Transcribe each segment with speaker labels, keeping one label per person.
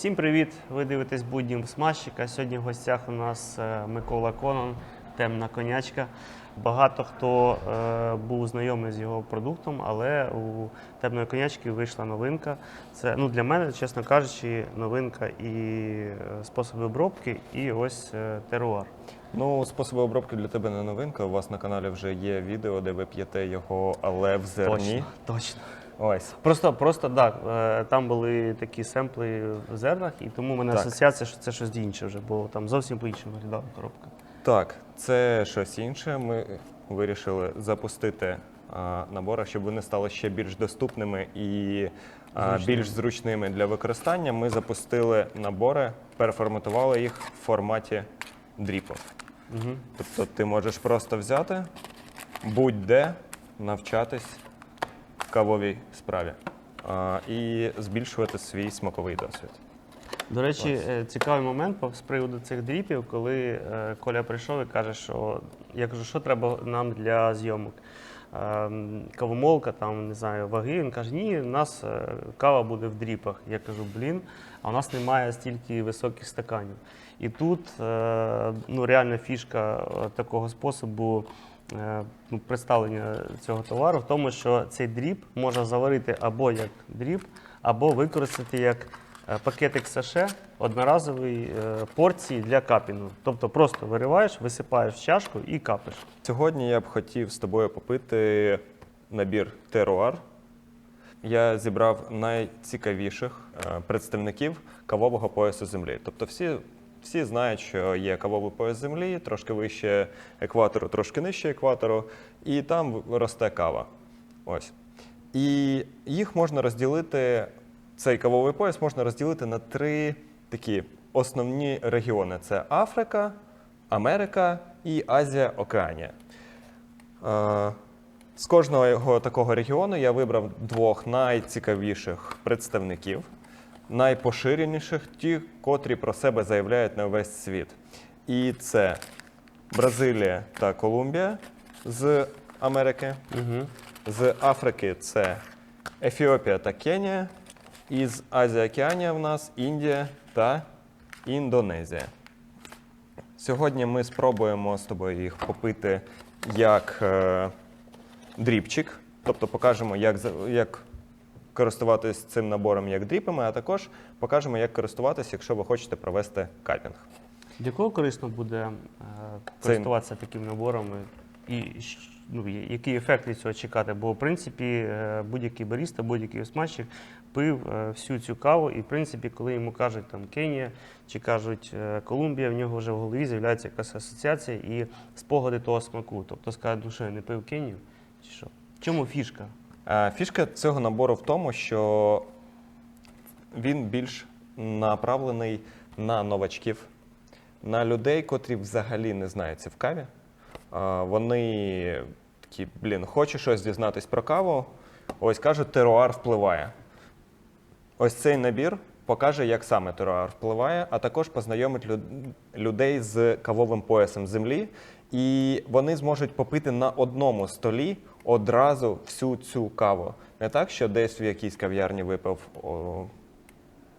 Speaker 1: Всім привіт! Ви дивитесь буднім смажчика. Сьогодні в гостях у нас е, Микола Конон, темна конячка. Багато хто е, був знайомий з його продуктом, але у темної конячки вийшла новинка. Це ну, для мене, чесно кажучи, новинка і е, способи обробки, і ось е, теруар.
Speaker 2: Ну, способи обробки для тебе не новинка. У вас на каналі вже є відео, де ви п'єте його, але в зерні.
Speaker 1: Точно, точно.
Speaker 2: Ось.
Speaker 1: Просто, просто так, е, там були такі семпли в зернах, і тому в мене
Speaker 2: Так.
Speaker 1: асоціація, що це щось інше вже, бо там зовсім по-іншому виглядала коробка.
Speaker 2: Так, це щось інше. Ми вирішили запустити а, набори, щоб вони стали ще більш доступними і а, більш зручними для використання. Ми запустили набори, переформатували їх в форматі дріпов.
Speaker 1: Угу.
Speaker 2: Тобто ти можеш просто взяти будь-де навчатись кавовій справі а, і збільшувати свій смаковий досвід.
Speaker 1: До речі,
Speaker 2: Клас.
Speaker 1: е, цікавий момент з приводу цих дріпів, коли е, Коля прийшов і каже, що я кажу, що треба нам для зйомок. Ем, Кавомолка, там не знаю, ваги. Він каже, ні, у нас е, кава буде в дріпах. Я кажу, блін, а у нас немає стільки високих стаканів. І тут е, ну, реальна фішка е, такого способу е, ну, представлення цього товару в тому, що цей дріп можна заварити або як дріп, або використати як е, пакетик саше одноразової е, порції для капінгу. Тобто просто вириваєш, висипаєш в чашку і капиш.
Speaker 2: Сьогодні я б хотів з тобою попити набір теруар. Я зібрав найцікавіших е, представників кавового поясу землі. Тобто всі, всі знають, що є кавовий пояс землі, трошки вище екватору, трошки нижче екватору, і там росте кава. Ось. І їх можна розділити, цей кавовий пояс можна розділити на три такі основні регіони: це Африка, Америка і Азія Океанія. Е, З кожного такого регіону я вибрав двох найцікавіших представників, найпоширеніших, ті, котрі про себе заявляють на весь світ. І це Бразилія та Колумбія з Америки.
Speaker 1: Угу.
Speaker 2: З Африки це Ефіопія та Кенія. І з Азії Океанія в нас Індія та Індонезія. Сьогодні ми спробуємо з тобою їх попити як е, дріпчик, тобто покажемо, як, як користуватись цим набором як дріпами, а також покажемо, як користуватись, якщо ви хочете провести кальпінг.
Speaker 1: Для кого корисно буде е, користуватися такими наборами? І ну, який ефект від цього чекати? Бо, в принципі, е, будь-який баріста, будь-який осмачик пив е, всю цю каву, і, в принципі, коли йому кажуть там Кенія чи кажуть е, Колумбія, в нього вже в голові з'являється якась асоціація і спогади того смаку. Тобто скаже, ну що я не пив Кенію? Чи що? В чому фішка?
Speaker 2: Е, Фішка цього набору в тому, що він більш направлений на новачків, на людей, котрі взагалі не знаються в каві. Е, Вони такі, блін, хочу щось дізнатись про каву. Ось кажуть, теруар впливає. Ось цей набір покаже, як саме теруар впливає, а також познайомить люд- людей з кавовим поясом землі, і вони зможуть попити на одному столі одразу всю цю каву. Не так, що десь в якійсь кав'ярні випив о,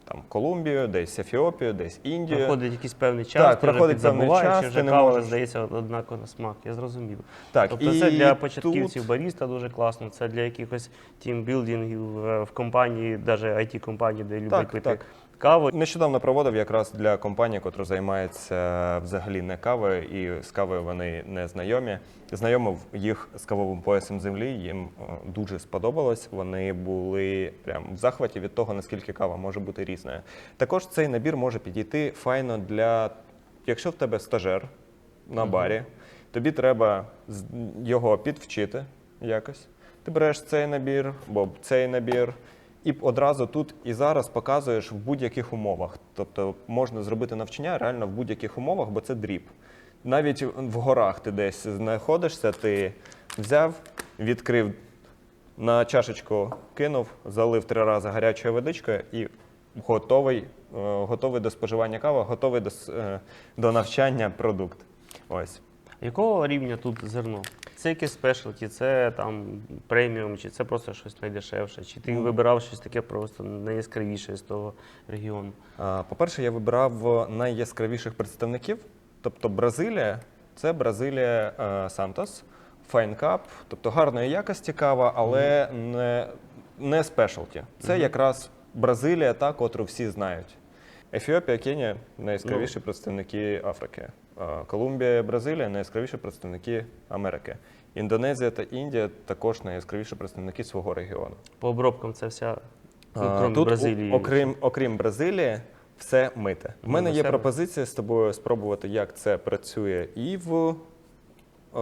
Speaker 2: там, Колумбію, десь Ефіопію, десь Індію.
Speaker 1: Проходить якийсь певний час,
Speaker 2: Так,
Speaker 1: ти вже
Speaker 2: певний час,
Speaker 1: і
Speaker 2: ти
Speaker 1: вже
Speaker 2: не
Speaker 1: кава
Speaker 2: можеш-
Speaker 1: здається однаково на смак. Я зрозумів.
Speaker 2: Так,
Speaker 1: Тобто
Speaker 2: і
Speaker 1: це для
Speaker 2: тут-
Speaker 1: початківців баріста дуже класно, це для якихось тімбілдингів е, в компанії, навіть it компанії де люблять
Speaker 2: Так,
Speaker 1: пити
Speaker 2: так.
Speaker 1: Каву.
Speaker 2: Нещодавно проводив якраз для компанії, яка займається взагалі не кавою, і з кавою вони не знайомі. Знайомив їх з кавовим поясом землі. Їм е, дуже сподобалось. Вони були прям в захваті від того, наскільки кава може бути різною. Також цей набір може підійти файно для, якщо в тебе стажер на барі, тобі треба його підвчити якось. Ти береш цей набір, або цей набір, і одразу тут і зараз показуєш в будь-яких умовах. Тобто можна зробити навчання реально в будь-яких умовах, бо це дріб. Навіть в горах ти десь знаходишся, ти взяв, відкрив на чашечку, кинув, залив три рази гарячою водичкою і готовий, е, готовий до споживання кави, готовий до, е, до навчання продукт. Ось.
Speaker 1: Якого рівня тут зерно? Це якесь спешлті, це там преміум, чи це просто щось найдешевше, чи ти вибирав щось таке просто найяскравіше з того регіону.
Speaker 2: По-перше, я вибрав найяскравіших представників. Тобто Бразилія це Бразилія е, Сантос, Fine Cup, тобто гарної якості кава, але не, не спешалті. Це якраз Бразилія, та, котру всі знають. Ефіопія, Кенія найяскравіші представники Африки. Колумбія, Бразилія найяскравіші представники Америки. Індонезія та Індія також найяскравіші представники свого регіону.
Speaker 1: По обробкам це вся, ну, крім
Speaker 2: Тут,
Speaker 1: Бразилії.
Speaker 2: окрім, окрім Бразилії, все мите. В
Speaker 1: Ну,
Speaker 2: мене є пропозиція з тобою спробувати, як це працює і в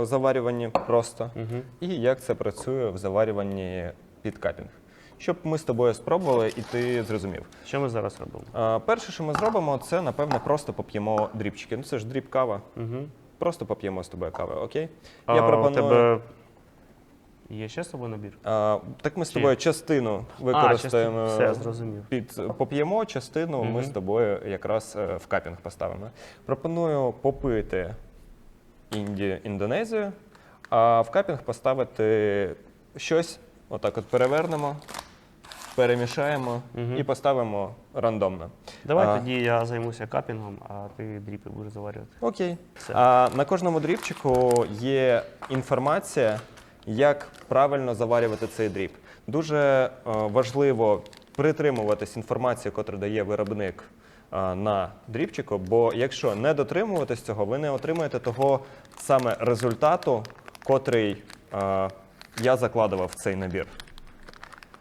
Speaker 2: заварюванні просто,
Speaker 1: Мгм.
Speaker 2: і як це працює в заварюванні під капінг. Щоб ми з тобою спробували і ти зрозумів.
Speaker 1: Що ми зараз робимо?
Speaker 2: А, перше, що ми зробимо, це напевне просто поп'ємо дрібчики. Ну це ж дріб кава.
Speaker 1: Угу.
Speaker 2: Просто поп'ємо з тобою кави, окей?
Speaker 1: А
Speaker 2: Я
Speaker 1: у
Speaker 2: пропоную.
Speaker 1: тебе є ще з собою набір?
Speaker 2: А, так ми з
Speaker 1: Чи-
Speaker 2: тобою частину
Speaker 1: А,
Speaker 2: використаємо.
Speaker 1: частину. Все, зрозумів.
Speaker 2: Під поп'ємо частину, ми з тобою якраз е, в капінг поставимо. Пропоную попити Інді, Індонезію, а в капінг поставити щось, отак от перевернемо, перемішаємо і поставимо рандомно.
Speaker 1: Давай
Speaker 2: А.
Speaker 1: тоді я займуся капінгом, а ти дріпи будеш заварювати.
Speaker 2: Окей.
Speaker 1: Все.
Speaker 2: А на кожному дрібчику є інформація, як правильно заварювати цей дріб. Дуже е, важливо притримуватись інформації, яку дає виробник е, на дрібчику, бо якщо не дотримуватись цього, ви не отримаєте того саме результату, котрий е, я закладував в цей набір.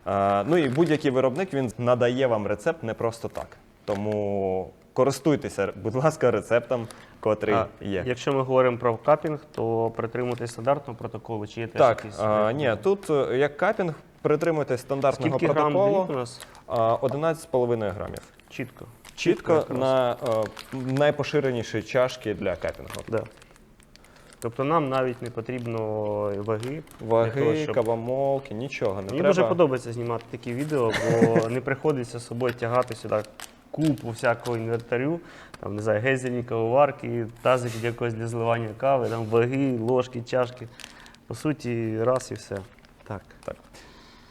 Speaker 2: Е, Ну і будь-який виробник він надає вам рецепт не просто так. Тому користуйтеся, будь ласка, рецептом, котрий
Speaker 1: А,
Speaker 2: є.
Speaker 1: Якщо ми говоримо про капінг, то притримуйтесь стандартного протоколу, чи є теж
Speaker 2: Так,
Speaker 1: якісь.
Speaker 2: а,
Speaker 1: е,
Speaker 2: ні, тут е, як капінг, притримуйтесь стандартного
Speaker 1: Скільки грам
Speaker 2: протоколу
Speaker 1: дріб у нас?
Speaker 2: 11,5 грамів.
Speaker 1: Чітко.
Speaker 2: Чітко
Speaker 1: якраз.
Speaker 2: на найпоширеніші чашки для капінгу.
Speaker 1: Да. Тобто нам навіть не потрібно ваги. для того,
Speaker 2: Ваги,
Speaker 1: щоб-
Speaker 2: кавомолки, нічого не
Speaker 1: Мені
Speaker 2: треба.
Speaker 1: дуже подобається знімати такі відео, бо не приходиться з собою тягати сюди купу всякого інвентарю, там, не знаю, гезельні кавоварки, тазик якогось для зливання кави, там ваги, ложки, чашки. По суті, раз і все. Так.
Speaker 2: Так.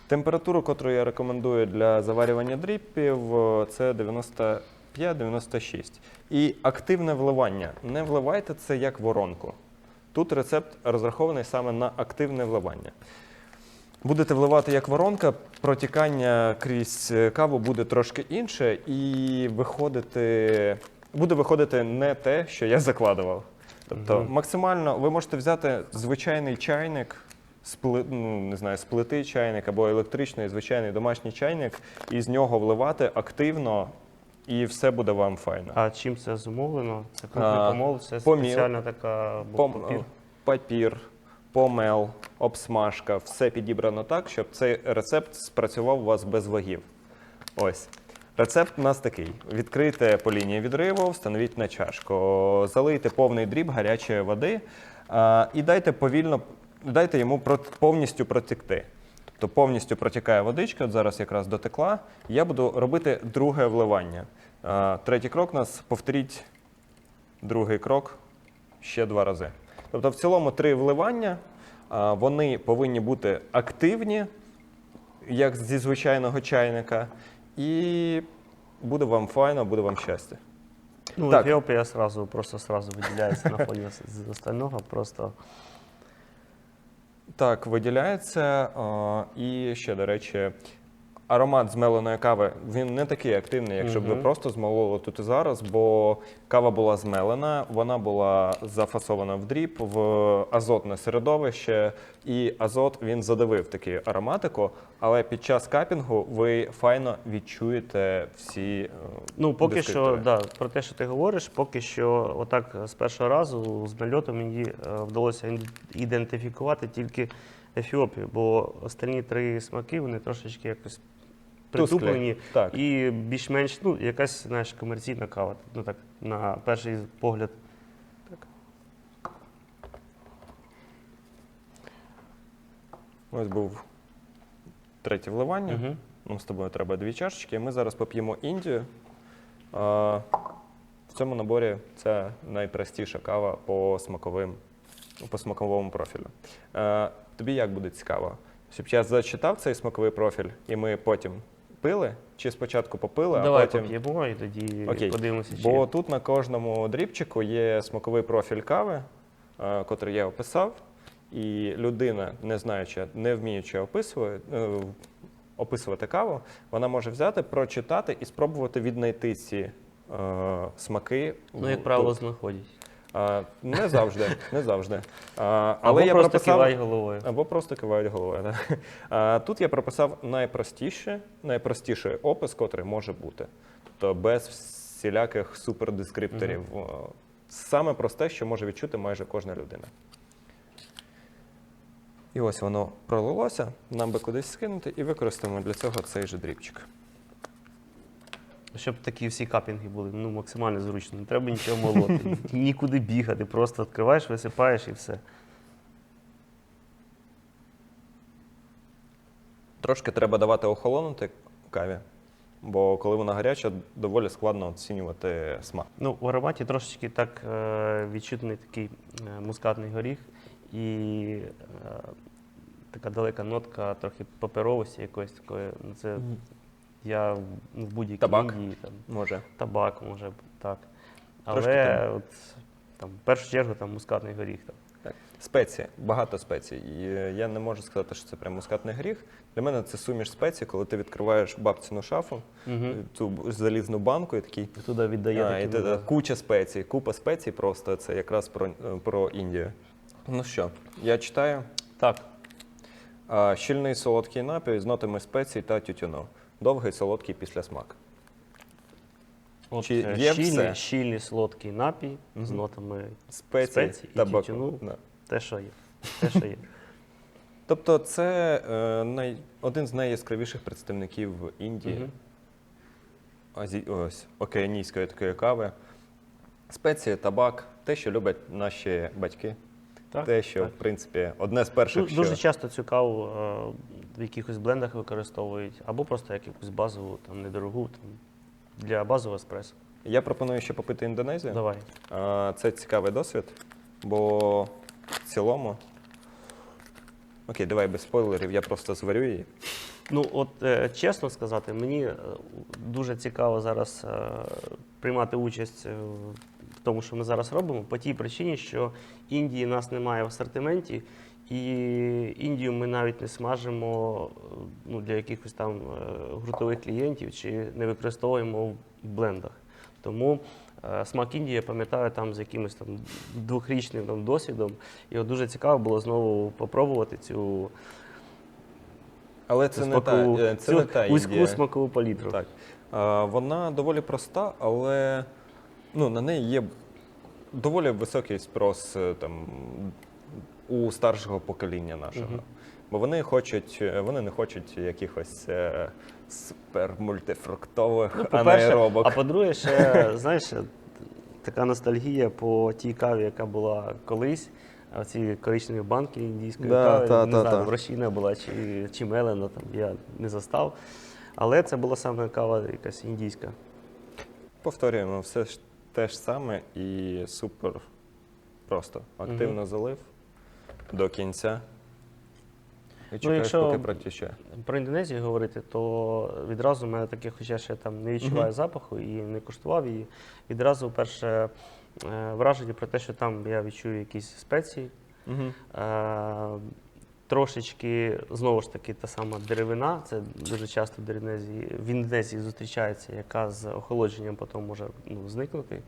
Speaker 2: Температуру, яку я рекомендую для заварювання дріпів, е, це 95-96. І активне вливання. Не вливайте це як воронку. Тут рецепт розрахований саме на активне вливання. Будете вливати як воронка, протікання крізь е, каву буде трошки інше, і виходити, буде виходити не те, що я закладував. Тобто максимально ви можете взяти звичайний чайник, спли, ну, не знаю, сплити чайник або електричний звичайний домашній чайник, і з нього вливати активно, і все буде вам файно.
Speaker 1: А чим це зумовлено? Це крупний
Speaker 2: А,
Speaker 1: помол, це
Speaker 2: поміл.
Speaker 1: спеціальна така
Speaker 2: Пом-
Speaker 1: папір.
Speaker 2: папір, помел, обсмажка, все підібрано так, щоб цей рецепт спрацював у вас без вагів. Ось. Рецепт у нас такий: відкрийте по лінії відриву, встановіть на чашку, залийте повний дріб гарячої води а, і дайте повільно, дайте йому прот- повністю протекти. Тобто повністю протікає водичка, от зараз якраз дотекла. Я буду робити друге вливання. Третій крок у нас повторіть другий крок ще два рази. Тобто, в цілому три вливання, вони повинні бути активні, як зі звичайного чайника, і буде вам файно, буде вам щастя.
Speaker 1: Ну,
Speaker 2: Так.
Speaker 1: Ефіопія сразу, просто сразу виділяється на фоні з- з остального. Просто
Speaker 2: Так, виділяється. І ще, до речі, аромат змеленої кави він не такий активний, якщо б ви просто змололи тут і зараз, бо кава була змелена, вона була зафасована в дріб, в азотне середовище, і азот він задавив таку ароматику, але під час капінгу ви файно відчуєте всі. е,
Speaker 1: Ну, поки що,
Speaker 2: дескриптори.
Speaker 1: да, про те, що ти говориш, поки що, отак з першого разу з нальотом мені е, вдалося ін- ідентифікувати тільки Ефіопію, бо останні три смаки вони трошечки якось притуплені
Speaker 2: так.
Speaker 1: і більш-менш ну, якась знаєш, комерційна кава. Ну так, на перший погляд.
Speaker 2: Ось був третє вливання.
Speaker 1: Угу.
Speaker 2: Нам з тобою треба дві чашечки. Ми зараз поп'ємо Індію. А, в цьому наборі це найпростіша кава по смаковим по смаковому профілю. Е, тобі як буде цікаво? Щоб я зачитав цей смаковий профіль, і ми потім пили, чи спочатку попили,
Speaker 1: Давай
Speaker 2: а потім.
Speaker 1: поп'ємо і тоді
Speaker 2: Окей.
Speaker 1: подивимося, чи
Speaker 2: Бо тут на кожному дрібчику є смаковий профіль кави, е, котрий я описав, і людина, не знаючи, не вміючи описувати, е, описувати каву, вона може взяти, прочитати і спробувати віднайти ці е, смаки.
Speaker 1: ну, як правило, знаходять.
Speaker 2: А, не завжди, не завжди. А,
Speaker 1: Або
Speaker 2: я
Speaker 1: просто
Speaker 2: прописав,
Speaker 1: кивають головою.
Speaker 2: або просто кивають головою. Да. А, тут я прописав найпростіше, найпростіший опис, котрий може бути. Тобто без всіляких супердескрипторів. О, Саме просте, що може відчути майже кожна людина. І ось воно пролилося, нам би кудись скинути, і використаємо для цього цей же дрібчик.
Speaker 1: Щоб такі всі капінги були ну, максимально зручно. Не треба нічого молоти, нікуди бігати, просто відкриваєш, висипаєш і все.
Speaker 2: Трошки треба давати охолонути каві, бо коли вона гаряча, доволі складно оцінювати смак.
Speaker 1: Ну, у ароматі трошечки так е, відчутний такий е, мускатний горіх і е, така далека нотка, трохи паперовості якоїсь такої. Ну, Це я в в будь-якій
Speaker 2: Табак?
Speaker 1: Індії там
Speaker 2: Може.
Speaker 1: табак, може так.
Speaker 2: Трошки
Speaker 1: Але
Speaker 2: там.
Speaker 1: от, там, в першу чергу там мускатний горіх. Там.
Speaker 2: Так. Спеції, багато спецій. І е, я не можу сказати, що це прям мускатний гріх. Для мене це суміш спецій, коли ти відкриваєш бабцину шафу,
Speaker 1: Угу.
Speaker 2: цю б- залізну банку і такий.
Speaker 1: Туди віддає
Speaker 2: А, і
Speaker 1: таким,
Speaker 2: ти-
Speaker 1: да.
Speaker 2: куча спецій, купа спецій просто це якраз про, е, про Індію. Ну що, я читаю.
Speaker 1: Так.
Speaker 2: А, щільний солодкий напій з нотами спецій та тютюну. Довгий солодкий післясмак.
Speaker 1: От,
Speaker 2: Чи
Speaker 1: е,
Speaker 2: є
Speaker 1: щільний,
Speaker 2: все?
Speaker 1: щільний солодкий напій з нотами
Speaker 2: Спецій,
Speaker 1: Спецій і
Speaker 2: табаку.
Speaker 1: тютюну.
Speaker 2: Да.
Speaker 1: те, що є. Те, що є.
Speaker 2: Тобто це е, най, один з найяскравіших представників Індії,
Speaker 1: Мгм.
Speaker 2: Азі, ось, океанійської такої кави. Спеції, табак, те, що люблять наші батьки.
Speaker 1: Так,
Speaker 2: те, що,
Speaker 1: так.
Speaker 2: в принципі, одне з перших,
Speaker 1: Ну,
Speaker 2: що...
Speaker 1: Дуже часто цю каву е, в якихось блендах використовують, або просто як якусь базову, там, недорогу, там, для базового еспресо.
Speaker 2: Я пропоную ще попити індонезію.
Speaker 1: Давай.
Speaker 2: А, Це цікавий досвід, бо в цілому. Окей, давай без спойлерів, я просто зварю її.
Speaker 1: Ну, от е, чесно сказати, мені е, дуже цікаво зараз е, приймати участь е, в тому, що ми зараз робимо, по тій причині, що Індії нас немає в асортименті, і Індію ми навіть не смажимо е, ну, для якихось там е, гуртових клієнтів чи не використовуємо в блендах. Тому е, смак Індії я пам'ятаю там з якимось там двохрічним там, досвідом. От дуже цікаво було знову попробувати цю
Speaker 2: Але це, не та, це
Speaker 1: цю
Speaker 2: не та
Speaker 1: вузьку
Speaker 2: Індія.
Speaker 1: смакову палітру.
Speaker 2: Так. А, вона доволі проста, але ну, на неї є доволі високий спрос е, там, у старшого покоління нашого.
Speaker 1: Мгм.
Speaker 2: Бо вони хочуть, е, вони не хочуть якихось е, супермультифруктових
Speaker 1: Ну, по-перше,
Speaker 2: анаеробок.
Speaker 1: а по-друге, ще знаєш, така ностальгія по тій каві, яка була колись. А ці коричневі банки індійської
Speaker 2: Да,
Speaker 1: кави,
Speaker 2: та,
Speaker 1: не
Speaker 2: та,
Speaker 1: знаю,
Speaker 2: та.
Speaker 1: Врощина була чи, чи Мелена, там я не застав. Але це була саме кава якась індійська.
Speaker 2: Повторюємо, все ж те ж саме і супер просто. Активно залив до кінця. І чекаєш,
Speaker 1: Ну, якщо-
Speaker 2: поки протіче.
Speaker 1: Про Індонезію говорити, то відразу в мене таке, хоча ще там не відчуваю запаху і не куштував її. Відразу перше е, враження про те, що там я відчую якісь спеції. Е, Трошечки, знову ж таки, та сама деревина, це дуже часто в Індонезії, в Індонезії зустрічається, яка з охолодженням потім може ну, зникнути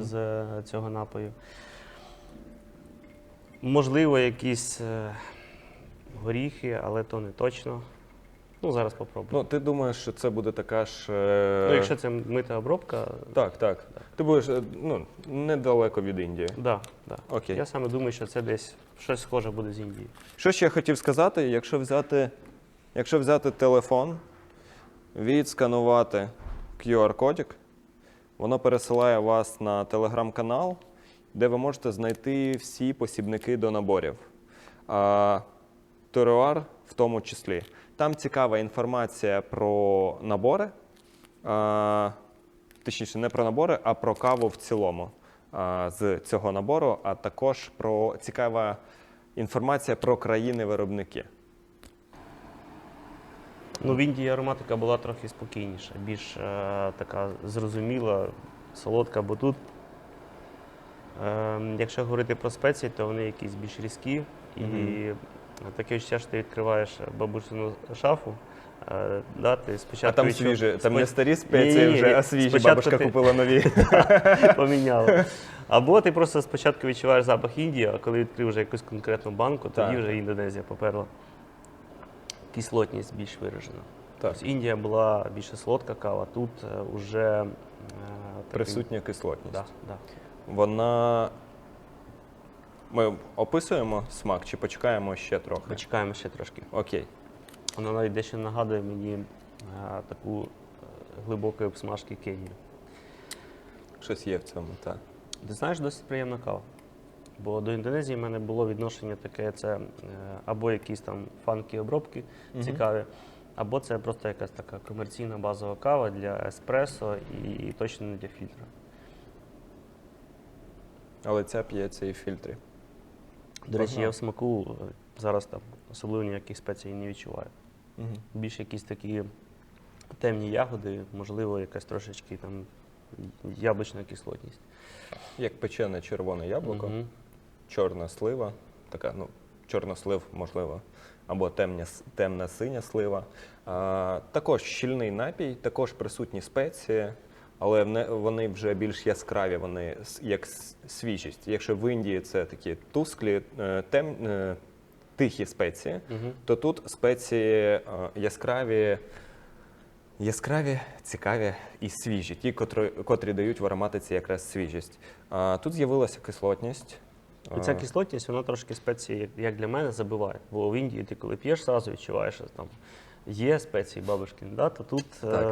Speaker 1: з е, цього напою. Можливо, якісь е, горіхи, але то не точно. Ну, зараз попробую.
Speaker 2: Ну, ти думаєш, що це буде така ж. е,
Speaker 1: Ну, якщо це мита обробка,
Speaker 2: Так, так. Ти будеш ну, недалеко від Індії.
Speaker 1: да, да.
Speaker 2: Окей.
Speaker 1: я саме думаю, що це десь щось схоже буде з Індії.
Speaker 2: Що ще я хотів сказати, якщо взяти, якщо взяти телефон, відсканувати QR-кодик, воно пересилає вас на телеграм-канал, де ви можете знайти всі посібники до наборів. А, Теруар в тому числі. Там цікава інформація про набори, а, точніше, не про набори, а про каву в цілому. З цього набору, а також про цікава інформація про країни-виробники.
Speaker 1: Ну, в Індії ароматика була трохи спокійніша, більш е, така зрозуміла, солодка, бо тут, е, якщо говорити про спеції, то вони якісь більш різкі. І
Speaker 2: Мгм.
Speaker 1: таке відчуття, що ти відкриваєш бабусину шафу. Е, да, ти
Speaker 2: А там
Speaker 1: відчув-
Speaker 2: свіжі, там не старі спеції
Speaker 1: Ні-ні-ні,
Speaker 2: вже, а свіжі.
Speaker 1: спочатку
Speaker 2: Бабушка
Speaker 1: ти-
Speaker 2: купила нові.
Speaker 1: поміняли. Або ти просто спочатку відчуваєш запах Індії, а коли відкрив вже якусь конкретну банку, тоді
Speaker 2: Так.
Speaker 1: вже Індонезія поперла. Кислотність більш виражена.
Speaker 2: Так.
Speaker 1: Тобто Індія була більше солодка кава, тут вже
Speaker 2: Присутня кислотність.
Speaker 1: Да, да.
Speaker 2: Вона. Ми описуємо смак чи почекаємо ще трохи?
Speaker 1: Почекаємо ще трошки.
Speaker 2: Окей.
Speaker 1: Вона навіть дещо нагадує мені е, таку е, глибокої обсмажки Кенії.
Speaker 2: Щось є в цьому, так.
Speaker 1: Ти знаєш, досить приємна кава. Бо до Індонезії в мене було відношення таке: це е, або якісь там фанкі обробки цікаві, або це просто якась така комерційна базова кава для еспресо і точно не для фільтра.
Speaker 2: Але ця п'ється і в фільтрі.
Speaker 1: До речі, я в смаку зараз там особливо ніяких спецій не відчуваю.
Speaker 2: Угу.
Speaker 1: Більше якісь такі темні ягоди, можливо, якась трошечки там яблучна кислотність.
Speaker 2: Як печене червоне яблуко,
Speaker 1: Мгм.
Speaker 2: чорна слива, така, ну, чорнослив, можливо, або темня, темна синя слива. А, також щільний напій, також присутні спеції, але вони вже більш яскраві, вони як свіжість. Якщо в Індії це такі тусклі, е, тем, е, тихі спеції,
Speaker 1: Мгм.
Speaker 2: то тут спеції е, яскраві, яскраві, цікаві і свіжі, ті, котрі, котрі дають в ароматиці якраз свіжість. А, тут з'явилася кислотність.
Speaker 1: І ця кислотність, вона трошки спеції, як, для мене, забиває. Бо в Індії ти коли п'єш, зразу відчуваєш, що там є спеції бабушкин, да? то тут
Speaker 2: Так.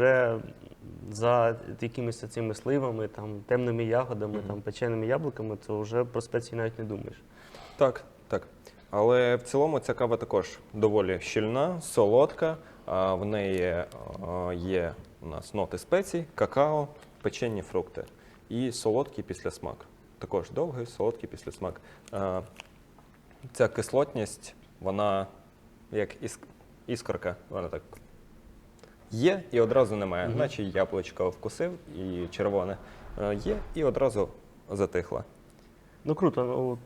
Speaker 1: е, за якимись цими сливами, там, темними ягодами,
Speaker 2: Мгм.
Speaker 1: там, печеними яблуками, то вже про спеції навіть не думаєш.
Speaker 2: Так, так. Але в цілому ця кава також доволі щільна, солодка. В неї е, є у нас ноти спецій, какао, печені фрукти і солодкий післясмак. Також довгий, солодкий післясмак. Ця кислотність, вона як іск- іскорка, вона так є і одразу немає.
Speaker 1: Мгм.
Speaker 2: Наче яблучко вкусив і червоне е, є, і одразу затихла.
Speaker 1: Ну круто, ну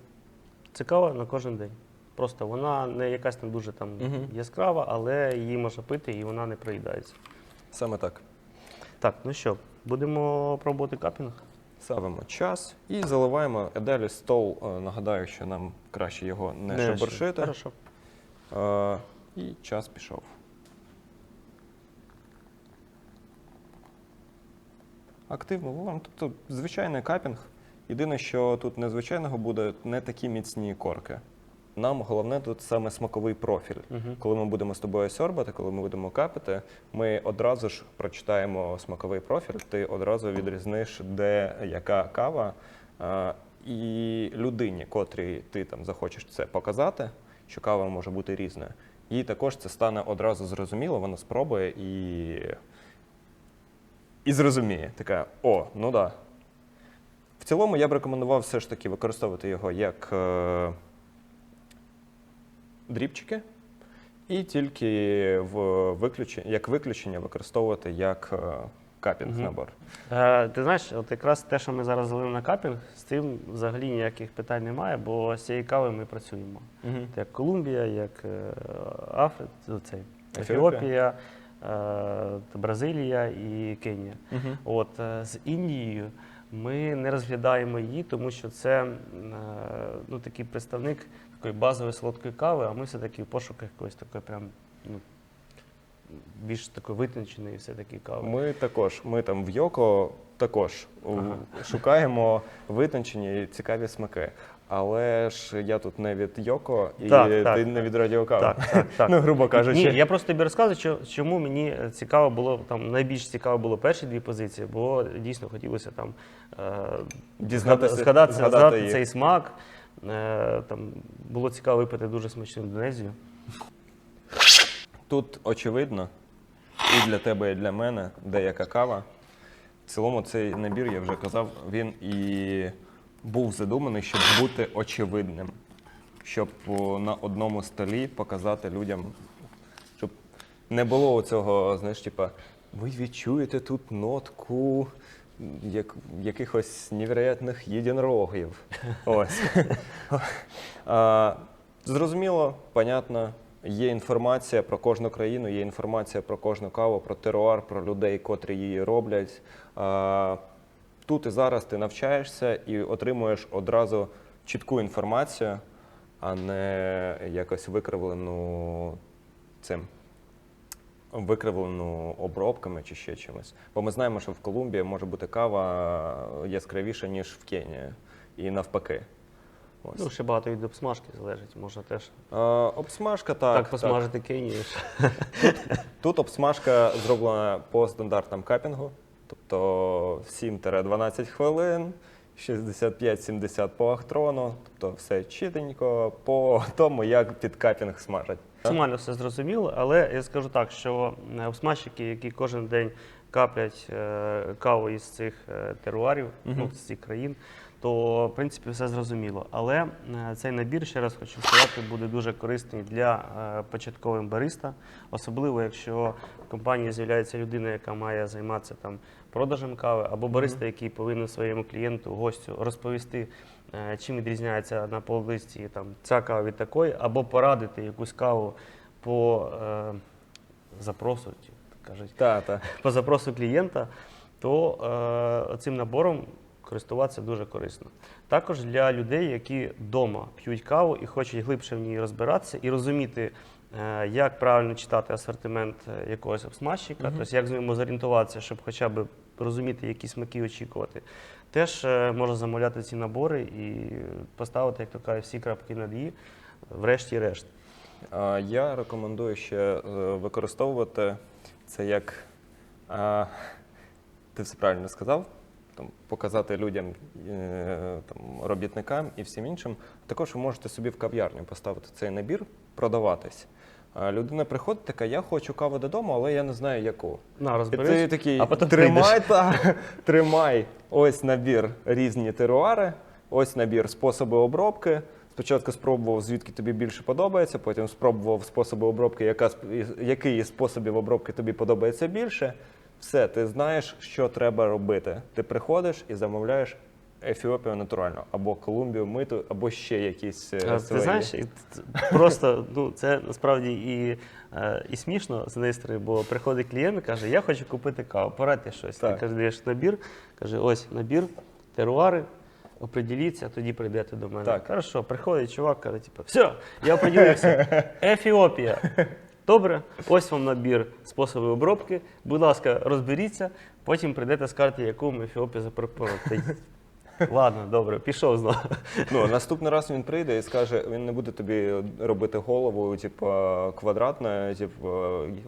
Speaker 1: цікаво на кожен день. Просто вона не якась там дуже там
Speaker 2: Мгм.
Speaker 1: яскрава, але її можна пити і вона не проїдається.
Speaker 2: Саме так.
Speaker 1: Так, ну що, будемо пробувати капінг?
Speaker 2: Ставимо час і заливаємо. Далі стол. е, Нагадаю, що нам краще його не, шебуршити.
Speaker 1: Хорошо.
Speaker 2: Е, І час пішов. Активно. Тобто звичайний капінг. Єдине, що тут незвичайного буде не такі міцні корки. Нам головне тут саме смаковий профіль.
Speaker 1: Мгм.
Speaker 2: Коли ми будемо з тобою сьорбати, коли ми будемо капати, ми одразу ж прочитаємо смаковий профіль, ти одразу відрізниш, де яка кава. А, І людині, котрій ти там захочеш це показати, що кава може бути різною, їй також це стане одразу зрозуміло, вона спробує і, і зрозуміє. Така, о, ну да. В цілому я б рекомендував все ж таки використовувати його як е, дрібчики, і тільки в виключення, як виключення використовувати як е, капінг набор.
Speaker 1: Е, ти знаєш, от якраз те, що ми зараз залили на капінг, з цим взагалі ніяких питань немає, бо з цією кавою ми працюємо. Це як Колумбія, як е, Африка, цей,
Speaker 2: Ефіопія.
Speaker 1: Е, Бразилія і Кенія.
Speaker 2: Мгм.
Speaker 1: От з Індією ми не розглядаємо її, тому що це ну, такий представник такої базової солодкої кави, а ми все-таки в пошуках якоїсь такої прям ну, більш такої витонченої все-таки кави.
Speaker 2: Ми також, ми там в Йоко також
Speaker 1: Ага.
Speaker 2: шукаємо витончені і цікаві смаки. Але ж я тут не від Йоко і
Speaker 1: Так, так.
Speaker 2: ти не від радіокави.
Speaker 1: Так, так, так.
Speaker 2: Ну, грубо кажучи.
Speaker 1: Ні, я просто тобі розказую, чому мені цікаво було там найбільш цікаво було перші дві позиції, бо дійсно хотілося там е, згадати, згадати
Speaker 2: згадати
Speaker 1: цей смак. Е, там було цікаво випити дуже смачну індонезію.
Speaker 2: Тут очевидно, і для тебе, і для мене деяка кава. В цілому цей набір, я вже казав, він і був задуманий, щоб бути очевидним, щоб на одному столі показати людям, щоб не було цього, знаєш, типа, ви відчуєте тут нотку як, якихось невероятних єдинорогів. Ось. А, Зрозуміло, понятно. Є інформація про кожну країну, є інформація про кожну каву, про теруар, про людей, котрі її роблять. А, Тут і зараз ти навчаєшся і отримуєш одразу чітку інформацію, а не якось викривлену цим викривлену обробками чи ще чимось. Бо ми знаємо, що в Колумбії може бути кава яскравіша, ніж в Кенії, і навпаки. Ось.
Speaker 1: Ну, ще багато від обсмажки залежить, можна теж
Speaker 2: Е, обсмажка так.
Speaker 1: так, посмажити Кенію.
Speaker 2: Тут обсмажка зроблена по стандартам капінгу, тобто 7-12 хвилин, 65-70 по ахтрону, тобто все чітенько по тому, як під капінг смажать.
Speaker 1: Максимально все зрозуміло, але я скажу так, що е, обсмажчики, які кожен день каплять е, каву із цих е, теруарів, ну, з цих країн, то в принципі все зрозуміло. Але е, цей набір, ще раз хочу сказати, буде дуже корисний для е, початкових бариста, особливо якщо в компанії з'являється людина, яка має займатися там продажем кави, або бариста, який повинен своєму клієнту, гостю розповісти, е, чим відрізняється на полисті там ця кава від такої, або порадити якусь каву по е, запросу, кажуть,
Speaker 2: Так, так.
Speaker 1: по запросу клієнта, то е, цим набором користуватися дуже корисно. Також для людей, які вдома п'ють каву і хочуть глибше в ній розбиратися і розуміти, е, як правильно читати асортимент е, якогось обсмажчика, тобто як з ним зорієнтуватися, щоб хоча б розуміти, які смаки очікувати. Теж е, можна замовляти ці набори і поставити, як то кажуть, всі крапки над «і», врешті-решт.
Speaker 2: Я рекомендую ще е, використовувати це як ти все правильно сказав. Там, показати людям, е, там, робітникам і всім іншим. Також ви можете собі в кав'ярню поставити цей набір, продаватись. А людина приходить така, я хочу каву додому, але я не знаю яку.
Speaker 1: На,
Speaker 2: І
Speaker 1: розберись,
Speaker 2: ти такий,
Speaker 1: а потім
Speaker 2: тримай, та, тримай ось набір різні теруари, ось набір способи обробки. Спочатку спробував, звідки тобі більше подобається, потім спробував способи обробки, яка, який із способів обробки тобі подобається більше. Все, ти знаєш, що треба робити. Ти приходиш і замовляєш Ефіопію натурально, або Колумбію миту, або ще якісь. е,
Speaker 1: А, Ти знаєш, просто ну, це насправді і, е, і смішно з однієї бо приходить клієнт і каже, я хочу купити каву, порадьте щось.
Speaker 2: Так.
Speaker 1: Ти каже, даєш набір, каже, ось набір, теруари, оприділіться, тоді прийдете до мене.
Speaker 2: Так.
Speaker 1: Хорошо, приходить чувак, каже, типу, все, я оприділився. Ефіопія. Добре, ось вам набір способів обробки. Будь ласка, розберіться, потім прийдете скажете, яку ми Ефіопію запропонуємо. Ладно, добре, пішов знову.
Speaker 2: Ну, наступний раз він прийде і скаже, він не буде тобі робити голову, типу, квадратною, типу,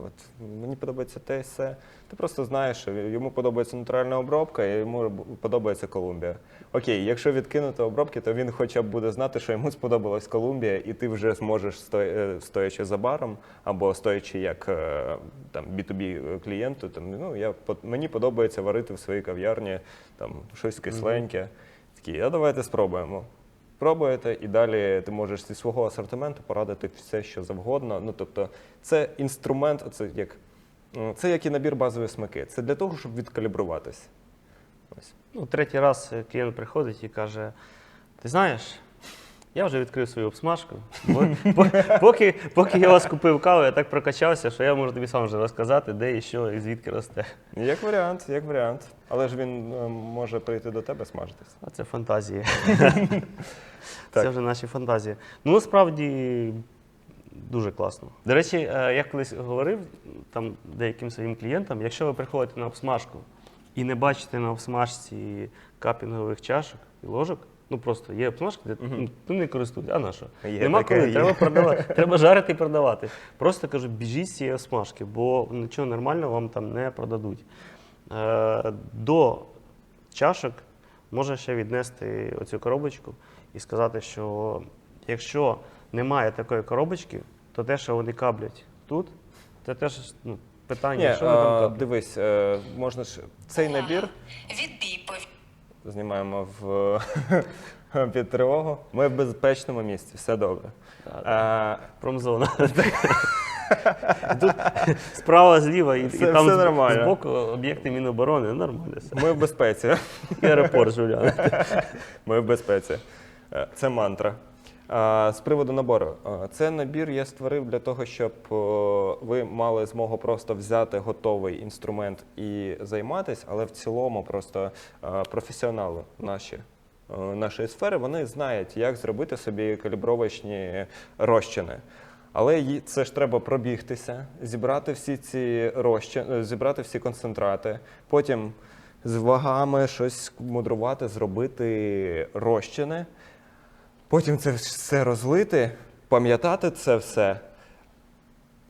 Speaker 2: от мені подобається те і все. Ти просто знаєш, йому подобається натуральна обробка, і йому подобається Колумбія. Окей, якщо відкинути обробки, то він хоча б буде знати, що йому сподобалась Колумбія, і ти вже зможеш, е, стоячи за баром, або стоячи як е, там, B2B клієнту, там, ну, я, мені подобається варити в своїй кав'ярні там, щось кисленьке. Такі, а давайте спробуємо. Пробуєте, і далі ти можеш зі свого асортименту порадити все, що завгодно. Ну, тобто, це інструмент, це як, це як і набір базової смаки. Це для того, щоб відкалібруватись. Ось.
Speaker 1: Ну, третій раз е, клієнт приходить і каже: ти знаєш, я вже відкрив свою обсмажку. бо- Поки, поки я вас купив каву, я так прокачався, що я можу тобі сам вже розказати, де і що, і звідки росте.
Speaker 2: Як варіант, як варіант. Але ж він е, може прийти до тебе смажитись.
Speaker 1: А це фантазії.
Speaker 2: Так.
Speaker 1: Це вже наші фантазії. Ну, насправді дуже класно. До речі, е, я колись говорив там деяким своїм клієнтам, якщо ви приходите на обсмажку і не бачите на обсмажці капінгових чашок і ложок, ну просто є обсмажка, де
Speaker 2: Мгм.
Speaker 1: ну, не користуються, а на що?
Speaker 2: Є
Speaker 1: Нема
Speaker 2: таке,
Speaker 1: коли,
Speaker 2: є.
Speaker 1: треба продавати, треба жарити і продавати. Просто кажу, біжіть з цієї обсмажки, бо нічого нормального вам там не продадуть. Е, до чашок можна ще віднести оцю коробочку і сказати, що якщо немає такої коробочки, то те, що вони каблять тут, це теж ну, питання,
Speaker 2: Ні,
Speaker 1: що ви там
Speaker 2: а,
Speaker 1: топите?
Speaker 2: дивись, е, можна ж цей набір
Speaker 3: Відбій повітря.
Speaker 2: знімаємо в під тривогу. Ми в безпечному місці, все добре.
Speaker 1: Да,
Speaker 2: А,
Speaker 1: Промзона. Тут справа, зліва, і,
Speaker 2: Все-
Speaker 1: і там
Speaker 2: все
Speaker 1: з-
Speaker 2: нормально.
Speaker 1: збоку об'єкти Міноборони. Нормально все.
Speaker 2: ми в безпеці.
Speaker 1: І аеропорт Жулян.
Speaker 2: Ми в безпеці. Е, Це мантра. З приводу набору. Е, Це набір я створив для того, щоб е, ви мали змогу просто взяти готовий інструмент і займатися, але в цілому просто е, професіонали наші. е, Нашої сфери вони знають, як зробити собі калібровочні розчини. Але це ж треба пробігтися, зібрати всі ці розчин, зібрати всі концентрати, потім з вагами щось мудрувати, зробити розчини, потім це все розлити, пам'ятати це все,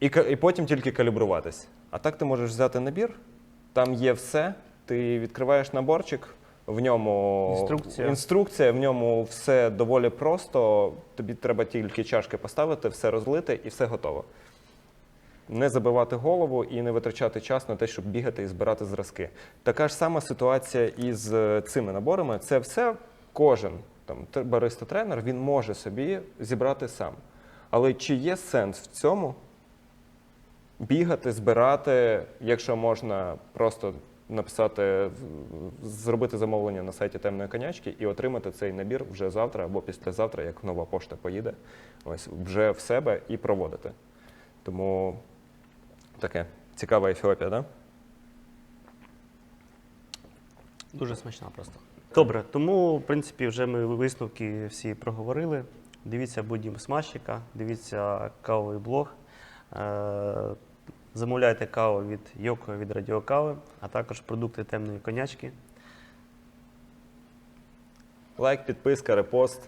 Speaker 2: і, і потім тільки калібруватись. А так ти можеш взяти набір, там є все, ти відкриваєш наборчик, в ньому
Speaker 1: Інструкція.
Speaker 2: інструкція, в ньому все доволі просто. Тобі треба тільки чашки поставити, все розлити і все готово. Не забивати голову і не витрачати час на те, щоб бігати і збирати зразки. Така ж сама ситуація із е, цими наборами. Це все кожен там бариста-тренер він може собі зібрати сам. Але чи є сенс в цьому бігати, збирати, якщо можна просто написати, зробити замовлення на сайті темної конячки і отримати цей набір вже завтра або післязавтра, як нова пошта поїде, ось вже в себе і проводити. Тому таке цікава Ефіопія, да?
Speaker 1: Дуже смачна просто. Добре, тому, в принципі, вже ми висновки всі проговорили. Дивіться будім смажчика, дивіться кавовий блог. Е, Замовляйте каву від Йоко від Радіокави, а також продукти темної конячки.
Speaker 2: Лайк, підписка, репост.